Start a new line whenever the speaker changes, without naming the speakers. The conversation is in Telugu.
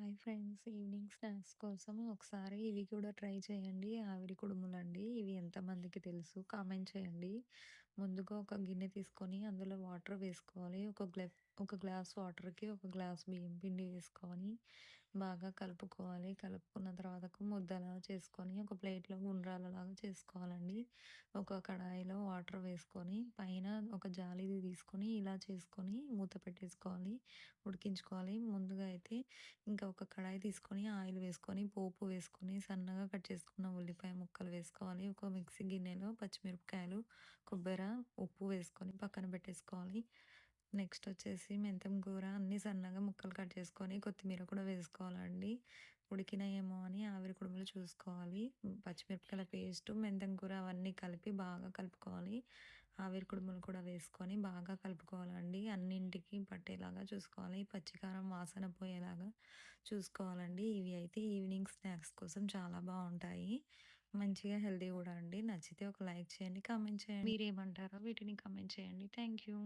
Hi friends. ఈవినింగ్ స్నాక్స్ కోసం ఒకసారి ఇవి కూడా ట్రై చేయండి. ఆవిరి కుడుములండి. ఇవి ఎంతమందికి తెలుసు కామెంట్ చేయండి. ముందుగా ఒక గిన్నె తీసుకొని అందులో వాటర్ వేసుకోవాలి. ఒక గ్లా ఒక గ్లాస్ వాటర్కి ఒక గ్లాస్ బియ్యం పిండి వేసుకొని బాగా కలుపుకోవాలి. కలుపుకున్న తర్వాత ముద్దలా చేసుకొని ఒక ప్లేట్లో గుండ్రాలలాగా చేసుకోవాలండి. ఒక కడాయిలో వాటర్ వేసుకొని పైన ఒక జాలిది తీసుకొని ఇలా చేసుకొని మూత పెట్టేసుకోవాలి. ఉడికించుకోవాలి. ముందుగా అయితే ఇంకా ఒక కడాయి తీసుకొని ఆయిల్ వేసుకొని పోపు వేసుకొని సన్నగా కట్ చేసుకున్న ఉల్లిపాయ ముక్కలు వేసుకోవాలి. ఒక మిక్సీ గిన్నెలో పచ్చిమిరపకాయలు కొబ్బరి ఉప్పు వేసుకొని పక్కన పెట్టేసుకోవాలి. నెక్స్ట్ వచ్చేసి మెంతం కూర అన్ని సన్నగా ముక్కలు కట్ చేసుకొని కొత్తిమీర కూడా వేసుకోవాలండి. ఉడికినాయేమో అని ఆవిరి కుడుములు చూసుకోవాలి. పచ్చిమిరపకాయల పేస్ట్ మెంతం కూర అవన్నీ కలిపి బాగా కలుపుకోవాలి. ఆవిరి కుడుములు కూడా వేసుకొని బాగా కలుపుకోవాలండి. అన్నింటికి పట్టేలాగా చూసుకోవాలి. పచ్చికారం వాసన పోయేలాగా చూసుకోవాలండి. ఇవి అయితే ఈవినింగ్ స్నాక్స్ కోసం చాలా బాగుంటాయి. మంచిగా హెల్తీ కూడా అండి. నచ్చితే ఒక లైక్ చేయండి కామెంట్ చేయండి. మీరేమంటారో వీటిని కామెంట్ చేయండి. Thank you.